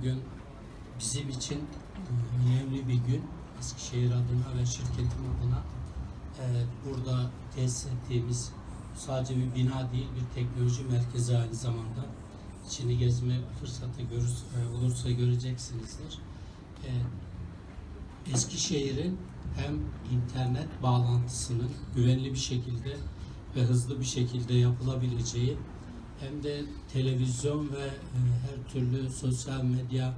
bugün bizim için önemli bir gün. Eskişehir adına ve şirketim adına e, burada tesis ettiğimiz sadece bir bina değil bir teknoloji merkezi aynı zamanda. İçini gezme fırsatı görür, e, olursa göreceksinizdir. E, Eskişehir'in hem internet bağlantısının güvenli bir şekilde ve hızlı bir şekilde yapılabileceği hem de televizyon ve e, her türlü sosyal medya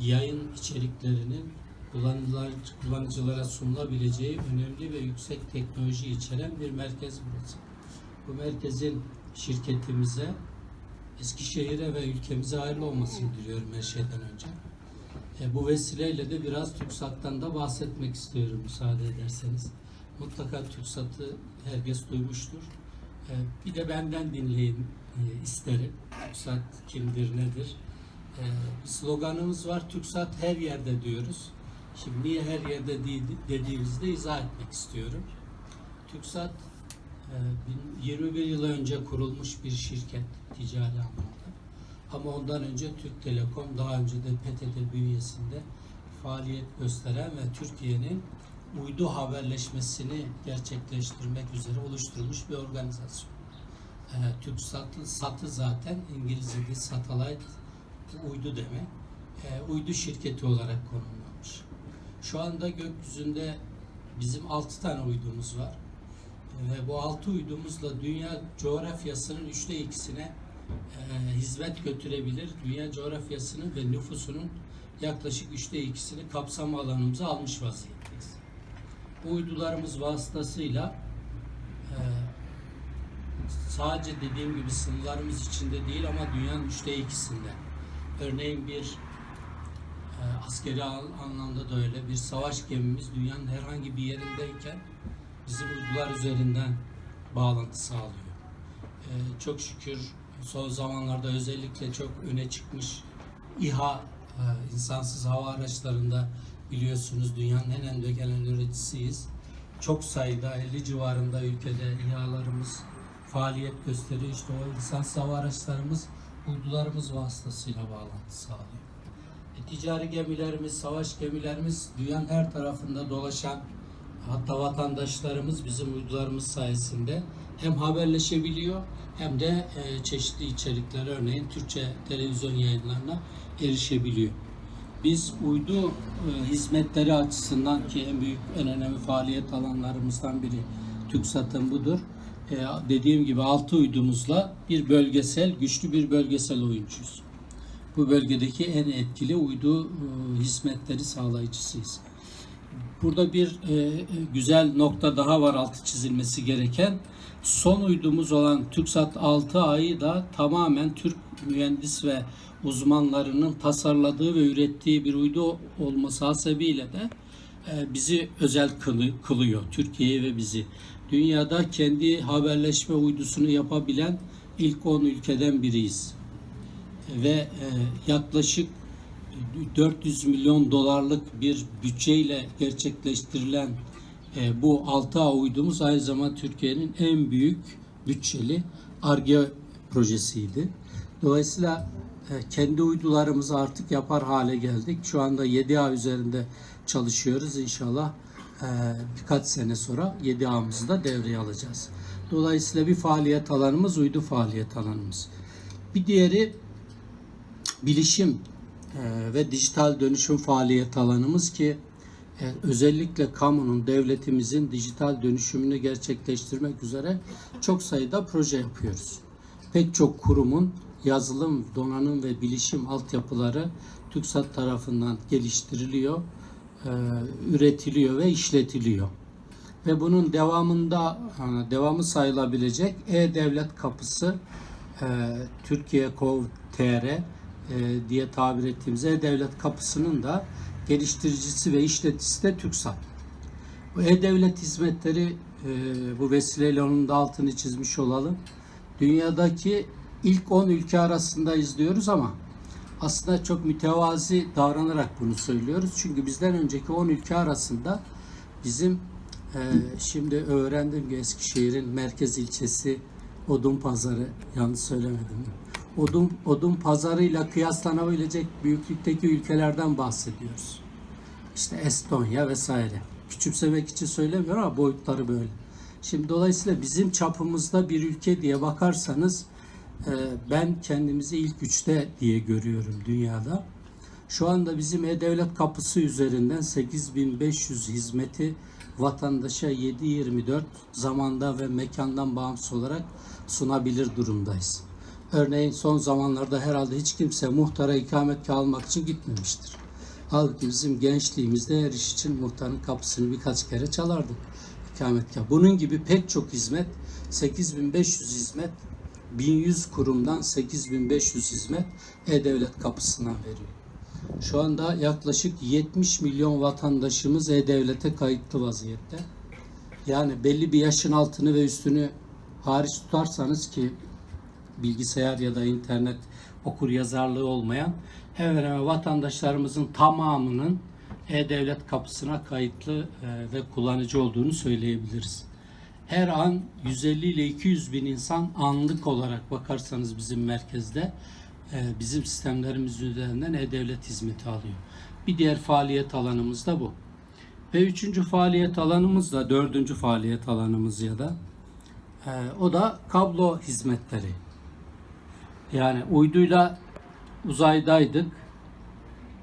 yayın içeriklerinin kullanıcılar, kullanıcılara sunulabileceği önemli ve yüksek teknoloji içeren bir merkez burası. Bu merkezin şirketimize, Eskişehir'e ve ülkemize hayırlı olmasını diliyorum her şeyden önce. E, bu vesileyle de biraz TÜKSAT'tan da bahsetmek istiyorum müsaade ederseniz. Mutlaka TÜKSAT'ı herkes duymuştur. E, bir de benden dinleyin e, isterim. TÜKSAT kimdir, nedir? E, bir sloganımız var, TÜKSAT her yerde diyoruz. Şimdi niye her yerde dediğimizde izah etmek istiyorum. TÜKSAT e, bin- 21 yıl önce kurulmuş bir şirket ticari anlamda. Ama ondan önce Türk Telekom daha önce de PTT bünyesinde faaliyet gösteren ve Türkiye'nin uydu haberleşmesini gerçekleştirmek üzere oluşturmuş bir organizasyon. Ee, Türk satı, satı zaten İngilizce'de satellite uydu demek. Ee, uydu şirketi olarak konumlanmış. Şu anda gökyüzünde bizim 6 tane uydumuz var. Ve bu 6 uydumuzla dünya coğrafyasının üçte ikisine e, hizmet götürebilir. Dünya coğrafyasının ve nüfusunun yaklaşık üçte ikisini kapsama alanımıza almış vaziyetteyiz. Bu uydularımız vasıtasıyla e, sadece dediğim gibi sınırlarımız içinde değil ama dünyanın üçte ikisinde. Örneğin bir e, askeri an- anlamda da öyle bir savaş gemimiz dünyanın herhangi bir yerindeyken bizim uydular üzerinden bağlantı sağlıyor. Ee, çok şükür son zamanlarda özellikle çok öne çıkmış İHA e, insansız hava araçlarında biliyorsunuz dünyanın en önde gelen üreticisiyiz. Çok sayıda 50 civarında ülkede İHA'larımız faaliyet gösteriyor. İşte o insansız hava araçlarımız uydularımız vasıtasıyla bağlantı sağlıyor. E, ticari gemilerimiz, savaş gemilerimiz dünyanın her tarafında dolaşan hatta vatandaşlarımız bizim uydularımız sayesinde hem haberleşebiliyor hem de e, çeşitli içerikler örneğin Türkçe televizyon yayınlarına erişebiliyor. Biz uydu e, hizmetleri açısından ki en büyük en önemli faaliyet alanlarımızdan biri TÜKSAT'ın budur. E, dediğim gibi altı uydumuzla bir bölgesel, güçlü bir bölgesel oyuncuyuz. Bu bölgedeki en etkili uydu e, hizmetleri sağlayıcısıyız. Burada bir e, güzel nokta daha var altı çizilmesi gereken. Son uydumuz olan TürkSat 6A'yı da tamamen Türk mühendis ve uzmanlarının tasarladığı ve ürettiği bir uydu olması hasebiyle de bizi özel kılı- kılıyor. Türkiye'yi ve bizi. Dünyada kendi haberleşme uydusunu yapabilen ilk 10 ülkeden biriyiz ve e, yaklaşık 400 milyon dolarlık bir bütçeyle gerçekleştirilen e, bu 6A uydumuz aynı zamanda Türkiye'nin en büyük bütçeli ARGE projesiydi. Dolayısıyla e, kendi uydularımızı artık yapar hale geldik. Şu anda 7A üzerinde çalışıyoruz. İnşallah e, birkaç sene sonra 7A'mızı da devreye alacağız. Dolayısıyla bir faaliyet alanımız uydu faaliyet alanımız. Bir diğeri bilişim e, ve dijital dönüşüm faaliyet alanımız ki e, özellikle kamunun, devletimizin dijital dönüşümünü gerçekleştirmek üzere çok sayıda proje yapıyoruz. Pek çok kurumun yazılım, donanım ve bilişim altyapıları TÜKSAT tarafından geliştiriliyor, üretiliyor ve işletiliyor. Ve bunun devamında e, devamı sayılabilecek E-Devlet Kapısı e, Türkiye Gov.tr e, diye tabir ettiğimiz E-Devlet Kapısı'nın da geliştiricisi ve işleticisi de TÜKSAT. Bu E-Devlet hizmetleri e, bu vesileyle onun da altını çizmiş olalım. Dünyadaki ilk 10 ülke arasında izliyoruz ama aslında çok mütevazi davranarak bunu söylüyoruz. Çünkü bizden önceki 10 ülke arasında bizim e, şimdi öğrendim ki Eskişehir'in merkez ilçesi Odun Pazarı yanlış söylemedim. odun odun pazarıyla kıyaslanabilecek büyüklükteki ülkelerden bahsediyoruz. İşte Estonya vesaire. Küçümsemek için söylemiyorum ama boyutları böyle. Şimdi dolayısıyla bizim çapımızda bir ülke diye bakarsanız ben kendimizi ilk üçte diye görüyorum dünyada. Şu anda bizim E-Devlet kapısı üzerinden 8500 hizmeti vatandaşa 7-24 zamanda ve mekandan bağımsız olarak sunabilir durumdayız. Örneğin son zamanlarda herhalde hiç kimse muhtara ikamet almak için gitmemiştir. Halbuki bizim gençliğimizde her iş için muhtarın kapısını birkaç kere çalardık. İkametgah. Bunun gibi pek çok hizmet, 8500 hizmet, 1100 kurumdan 8500 hizmet E-Devlet kapısından veriyor. Şu anda yaklaşık 70 milyon vatandaşımız E-Devlet'e kayıtlı vaziyette. Yani belli bir yaşın altını ve üstünü hariç tutarsanız ki bilgisayar ya da internet okur yazarlığı olmayan hemen hemen vatandaşlarımızın tamamının E-Devlet kapısına kayıtlı e, ve kullanıcı olduğunu söyleyebiliriz. Her an 150 ile 200 bin insan anlık olarak bakarsanız bizim merkezde e, bizim sistemlerimiz üzerinden E-Devlet hizmeti alıyor. Bir diğer faaliyet alanımız da bu. Ve üçüncü faaliyet alanımız da dördüncü faaliyet alanımız ya da e, o da kablo hizmetleri. Yani uyduyla uzaydaydık.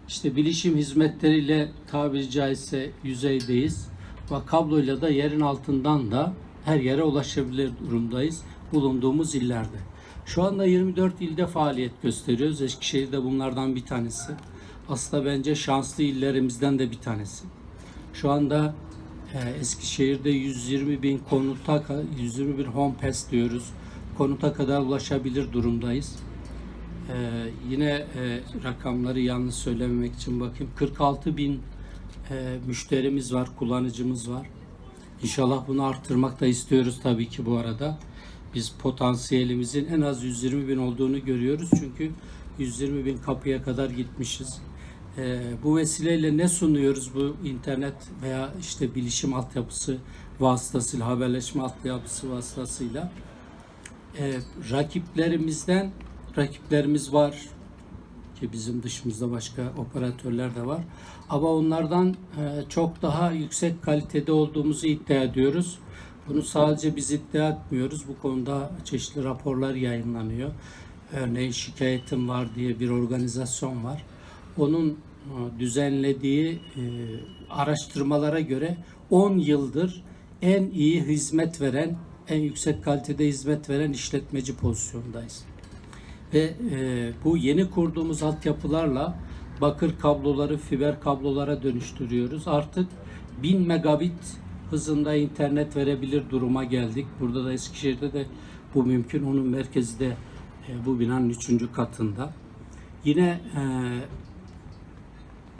İşte bilişim hizmetleriyle tabiri caizse yüzeydeyiz. Ve kabloyla da yerin altından da her yere ulaşabilir durumdayız bulunduğumuz illerde. Şu anda 24 ilde faaliyet gösteriyoruz. Eskişehir de bunlardan bir tanesi. Aslında bence şanslı illerimizden de bir tanesi. Şu anda e, Eskişehir'de 120 bin konuta, 120 bin home pass diyoruz. Konuta kadar ulaşabilir durumdayız. Ee, yine e, rakamları yanlış söylememek için bakayım. 46 bin e, müşterimiz var, kullanıcımız var. İnşallah bunu arttırmak da istiyoruz tabii ki bu arada. Biz potansiyelimizin en az 120 bin olduğunu görüyoruz. Çünkü 120 bin kapıya kadar gitmişiz. Ee, bu vesileyle ne sunuyoruz bu internet veya işte bilişim altyapısı vasıtasıyla, haberleşme altyapısı vasıtasıyla? Ee, rakiplerimizden rakiplerimiz var ki bizim dışımızda başka operatörler de var. Ama onlardan e, çok daha yüksek kalitede olduğumuzu iddia ediyoruz. Bunu sadece biz iddia etmiyoruz. Bu konuda çeşitli raporlar yayınlanıyor. Örneğin şikayetim var diye bir organizasyon var. Onun e, düzenlediği e, araştırmalara göre 10 yıldır en iyi hizmet veren, en yüksek kalitede hizmet veren işletmeci pozisyondayız. Ve e, bu yeni kurduğumuz altyapılarla bakır kabloları fiber kablolara dönüştürüyoruz. Artık 1000 megabit hızında internet verebilir duruma geldik. Burada da Eskişehir'de de bu mümkün. Onun merkezi de e, bu binanın 3. katında. Yine e,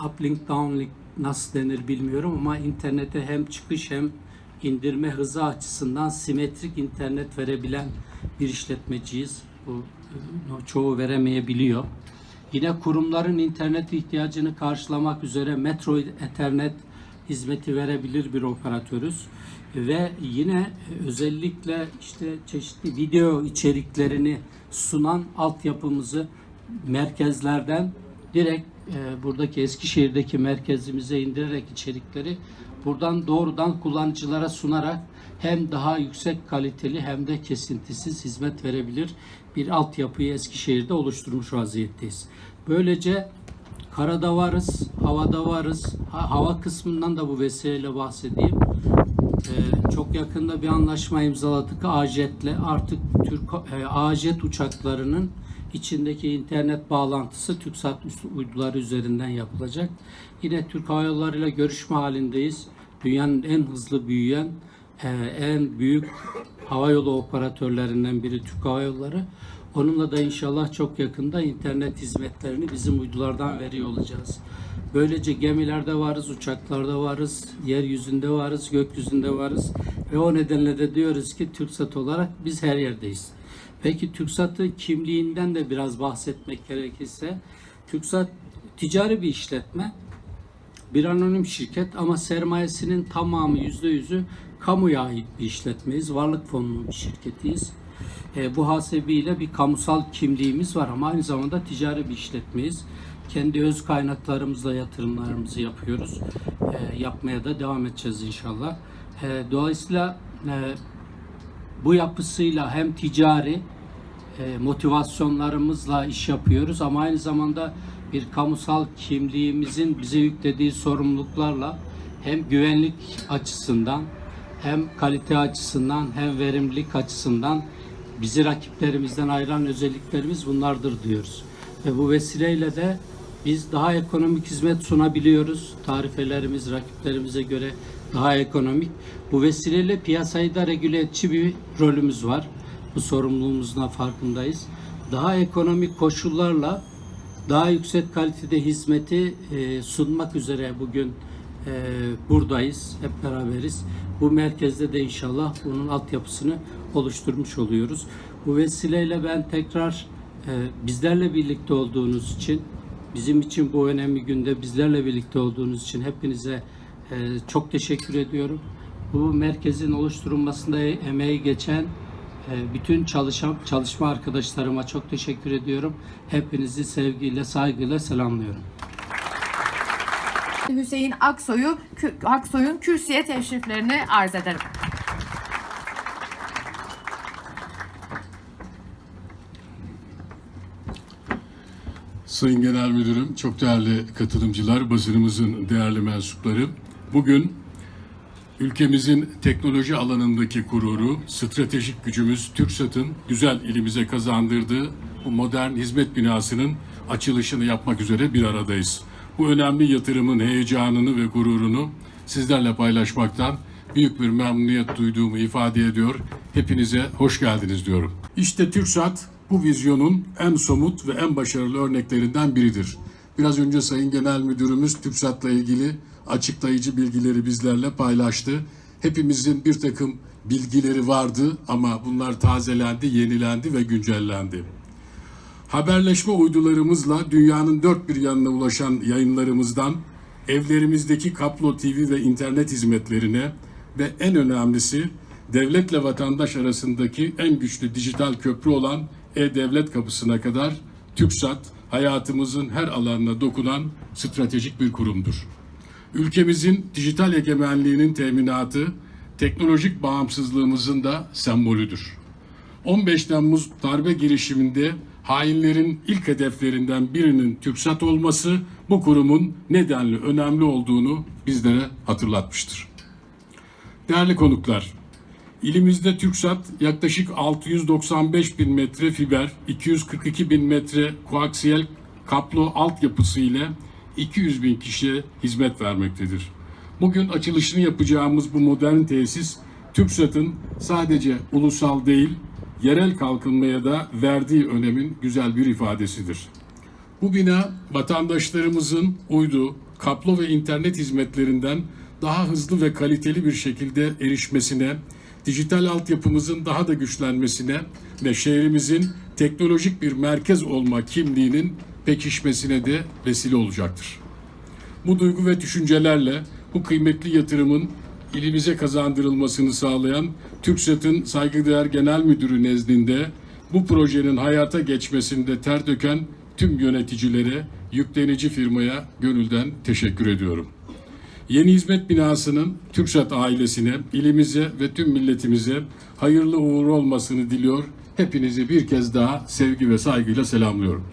uplink downlink nasıl denir bilmiyorum ama internete hem çıkış hem indirme hızı açısından simetrik internet verebilen bir işletmeciyiz. Bu çoğu veremeyebiliyor. Yine kurumların internet ihtiyacını karşılamak üzere Metro Ethernet hizmeti verebilir bir operatörüz. Ve yine özellikle işte çeşitli video içeriklerini sunan altyapımızı merkezlerden direkt e, buradaki Eskişehir'deki merkezimize indirerek içerikleri buradan doğrudan kullanıcılara sunarak hem daha yüksek kaliteli hem de kesintisiz hizmet verebilir bir altyapıyı Eskişehir'de oluşturmuş vaziyetteyiz. Böylece karada varız, havada varız. Ha, hava kısmından da bu vesileyle bahsedeyim. Ee, çok yakında bir anlaşma imzaladık AJet'le. Artık Türk e, AJet uçaklarının içindeki internet bağlantısı TürkSat uyduları üzerinden yapılacak. Yine Türk Hava Yolları ile görüşme halindeyiz. Dünyanın en hızlı büyüyen, e, en büyük hava yolu operatörlerinden biri Türk Hava Yolları. Onunla da inşallah çok yakında internet hizmetlerini bizim uydulardan veriyor olacağız. Böylece gemilerde varız, uçaklarda varız, yeryüzünde varız, gökyüzünde varız ve o nedenle de diyoruz ki TürkSat olarak biz her yerdeyiz. Peki TürkSat'ın kimliğinden de biraz bahsetmek gerekirse TürkSat ticari bir işletme, bir anonim şirket ama sermayesinin tamamı yüzde yüzü kamuya ait bir işletmeyiz. Varlık fonlu bir şirketiyiz. E, bu hasebiyle bir kamusal kimliğimiz var ama aynı zamanda ticari bir işletmeyiz. Kendi öz kaynaklarımızla yatırımlarımızı yapıyoruz. E, yapmaya da devam edeceğiz inşallah. E, dolayısıyla e, bu yapısıyla hem ticari e, motivasyonlarımızla iş yapıyoruz ama aynı zamanda bir kamusal kimliğimizin bize yüklediği sorumluluklarla hem güvenlik açısından hem kalite açısından hem verimlilik açısından bizi rakiplerimizden ayıran özelliklerimiz bunlardır diyoruz. Ve bu vesileyle de biz daha ekonomik hizmet sunabiliyoruz. Tarifelerimiz rakiplerimize göre daha ekonomik. Bu vesileyle piyasayı da regüle edici bir rolümüz var. Bu sorumluluğumuzun farkındayız. Daha ekonomik koşullarla daha yüksek kalitede hizmeti e, sunmak üzere bugün e, buradayız, hep beraberiz. Bu merkezde de inşallah bunun altyapısını oluşturmuş oluyoruz. Bu vesileyle ben tekrar e, bizlerle birlikte olduğunuz için, bizim için bu önemli günde bizlerle birlikte olduğunuz için hepinize e, çok teşekkür ediyorum. Bu merkezin oluşturulmasında emeği geçen e, bütün çalışan çalışma arkadaşlarıma çok teşekkür ediyorum. Hepinizi sevgiyle, saygıyla selamlıyorum. Hüseyin Aksoy'u Aksoy'un kürsüye teşriflerini arz ederim. Sayın Genel Müdürüm, çok değerli katılımcılar, basınımızın değerli mensupları. Bugün ülkemizin teknoloji alanındaki gururu, stratejik gücümüz TÜRKSAT'ın güzel ilimize kazandırdığı bu modern hizmet binasının açılışını yapmak üzere bir aradayız. Bu önemli yatırımın heyecanını ve gururunu sizlerle paylaşmaktan büyük bir memnuniyet duyduğumu ifade ediyor. Hepinize hoş geldiniz diyorum. İşte TÜRKSAT bu vizyonun en somut ve en başarılı örneklerinden biridir. Biraz önce Sayın Genel Müdürümüz TÜRKSAT'la ilgili açıklayıcı bilgileri bizlerle paylaştı. Hepimizin bir takım bilgileri vardı ama bunlar tazelendi, yenilendi ve güncellendi. Haberleşme uydularımızla dünyanın dört bir yanına ulaşan yayınlarımızdan evlerimizdeki Kaplo TV ve internet hizmetlerine ve en önemlisi devletle vatandaş arasındaki en güçlü dijital köprü olan e-devlet kapısına kadar TÜKSAT hayatımızın her alanına dokunan stratejik bir kurumdur. Ülkemizin dijital egemenliğinin teminatı, teknolojik bağımsızlığımızın da sembolüdür. 15 Temmuz darbe girişiminde hainlerin ilk hedeflerinden birinin TÜKSAT olması bu kurumun nedenli önemli olduğunu bizlere hatırlatmıştır. Değerli konuklar, ilimizde TÜKSAT yaklaşık 695 bin metre fiber, 242 bin metre koaksiyel kaplo altyapısı ile 200 bin kişiye hizmet vermektedir. Bugün açılışını yapacağımız bu modern tesis TÜKSAT'ın sadece ulusal değil, yerel kalkınmaya da verdiği önemin güzel bir ifadesidir. Bu bina vatandaşlarımızın uydu, kaplo ve internet hizmetlerinden daha hızlı ve kaliteli bir şekilde erişmesine, dijital altyapımızın daha da güçlenmesine ve şehrimizin teknolojik bir merkez olma kimliğinin pekişmesine de vesile olacaktır. Bu duygu ve düşüncelerle bu kıymetli yatırımın ilimize kazandırılmasını sağlayan TÜRKSAT'ın saygıdeğer genel müdürü nezdinde bu projenin hayata geçmesinde ter döken tüm yöneticilere, yüklenici firmaya gönülden teşekkür ediyorum. Yeni hizmet binasının TÜRKSAT ailesine, ilimize ve tüm milletimize hayırlı uğurlu olmasını diliyor. Hepinizi bir kez daha sevgi ve saygıyla selamlıyorum.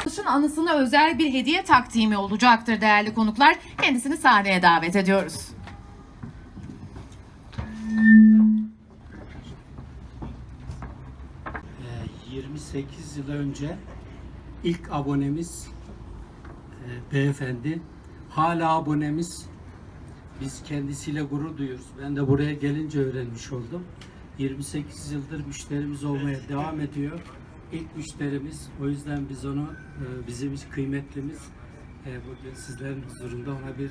Açılışın anısına özel bir hediye takdimi olacaktır değerli konuklar. Kendisini sahneye davet ediyoruz. Ee, 28 yıl önce ilk abonemiz e, beyefendi. Hala abonemiz. Biz kendisiyle gurur duyuyoruz. Ben de buraya gelince öğrenmiş oldum. 28 yıldır müşterimiz olmaya devam ediyor. İlk müşterimiz. O yüzden biz onu e, bizim kıymetlimiz. E, bugün sizlerin huzurunda ona bir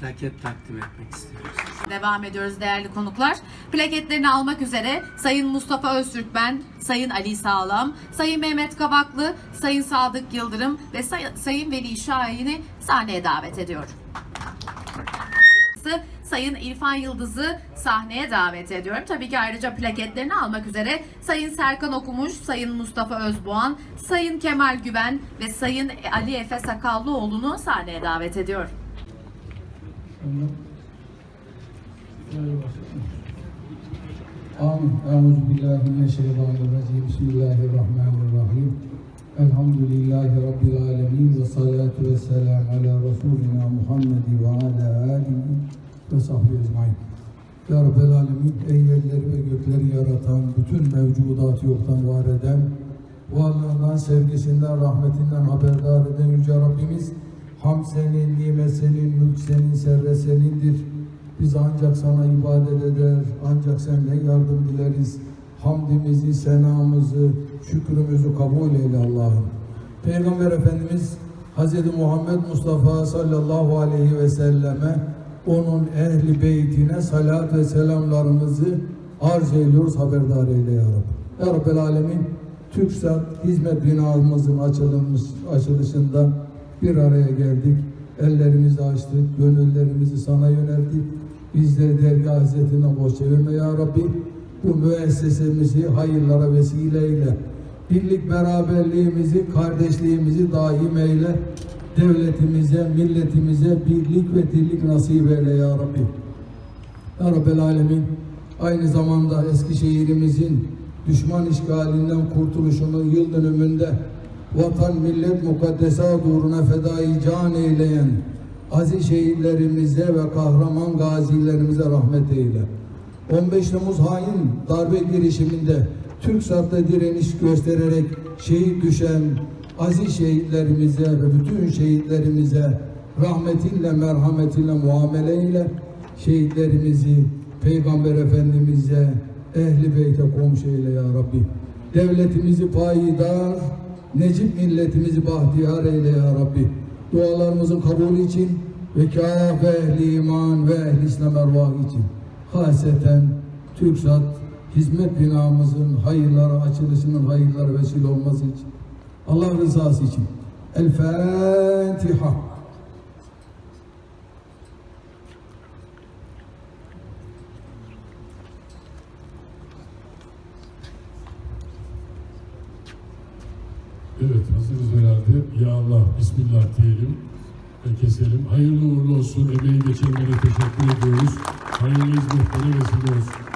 plaket takdim etmek istiyoruz. Devam ediyoruz değerli konuklar. Plaketlerini almak üzere Sayın Mustafa Öztürkmen, Sayın Ali Sağlam, Sayın Mehmet Kabaklı, Sayın Sadık Yıldırım ve Say- Sayın Veli Şahin'i sahneye davet ediyorum. Sayın İrfan Yıldız'ı sahneye davet ediyorum. Tabii ki ayrıca plaketlerini almak üzere Sayın Serkan Okumuş, Sayın Mustafa Özboğan, Sayın Kemal Güven ve Sayın Ali Efe Sakallıoğlu'nu sahneye davet ediyorum. Amin. Euzu billahi mineşşeytanirracim. Bismillahirrahmanirrahim. Elhamdülillahi Rabbil alemin ve salatu ve selam ala Resulina Muhammed ve ala alihi ve sahbihi ecmain. Ya Rabbel alemin, ey yerleri ve gökleri yaratan, bütün mevcudatı yoktan var eden, varlığından, sevgisinden, rahmetinden haberdar eden Yüce Rabbimiz, ham senin, nimet senin, mülk senin, servet senindir. Biz ancak sana ibadet eder, ancak senden yardım dileriz. Hamdimizi, senamızı, şükrümüzü kabul eyle Allah'ım. Peygamber Efendimiz Hz. Muhammed Mustafa sallallahu aleyhi ve selleme, onun ehli beytine salat ve selamlarımızı arz ediyoruz, haberdar eyle ya Rabbi. Ya Rabbel Alemin, TÜRKSAT hizmet binamızın açılmış, açılışında bir araya geldik. Ellerimizi açtık, gönüllerimizi sana yönelttik. Bizleri dergah hizmetine boş çevirme ya Rabbi. Bu müessesemizi hayırlara vesile eyle. Birlik beraberliğimizi, kardeşliğimizi daim eyle. Devletimize, milletimize birlik ve dirlik nasip eyle ya Rabbi. Ya Rabbel Alemin aynı zamanda Eskişehir'imizin düşman işgalinden kurtuluşunun yıl dönümünde vatan millet mukaddesat uğruna fedai can eyleyen aziz şehitlerimize ve kahraman gazilerimize rahmet eyle. 15 Temmuz hain darbe girişiminde Türk safta direniş göstererek şehit düşen aziz şehitlerimize ve bütün şehitlerimize rahmetinle, merhametinle muamele ile şehitlerimizi Peygamber Efendimiz'e, ehli beyte komşu eyle ya Rabbi. Devletimizi payidar, Necip milletimizi bahtiyar eyle ya Rabbi. Dualarımızın kabulü için ve kâfe ehli iman ve ehli İslam için. Haseten TÜRKSAT hizmet binamızın hayırlara açılışının hayırlara vesile olması için. Allah rızası için. El Fatiha. Evet hazırız herhalde. Ya Allah Bismillah diyelim ve keselim. Hayırlı uğurlu olsun. Emeği geçenlere teşekkür ediyoruz. Hayırlı hizmetlere vesile olsun.